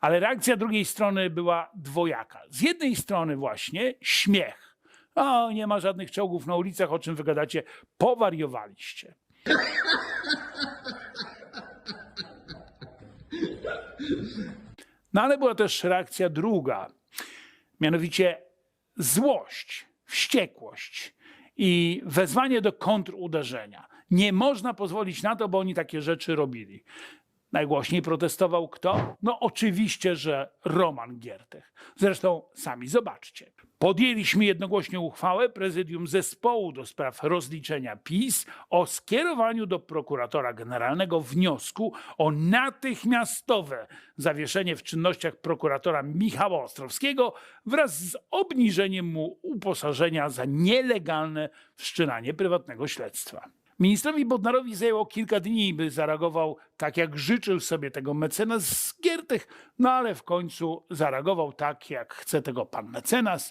Ale reakcja drugiej strony była dwojaka. Z jednej strony właśnie śmiech. O, nie ma żadnych czołgów na ulicach, o czym wygadacie, powariowaliście. No ale była też reakcja druga, mianowicie złość, wściekłość i wezwanie do kontruderzenia. Nie można pozwolić na to, bo oni takie rzeczy robili. Najgłośniej protestował kto? No oczywiście, że Roman Giertych. Zresztą sami zobaczcie. Podjęliśmy jednogłośnie uchwałę Prezydium Zespołu do spraw rozliczenia PiS o skierowaniu do prokuratora generalnego wniosku o natychmiastowe zawieszenie w czynnościach prokuratora Michała Ostrowskiego wraz z obniżeniem mu uposażenia za nielegalne wszczynanie prywatnego śledztwa. Ministrowi Bodnarowi zajęło kilka dni, by zareagował tak, jak życzył sobie tego mecenas z Giertych, no ale w końcu zareagował tak, jak chce tego pan mecenas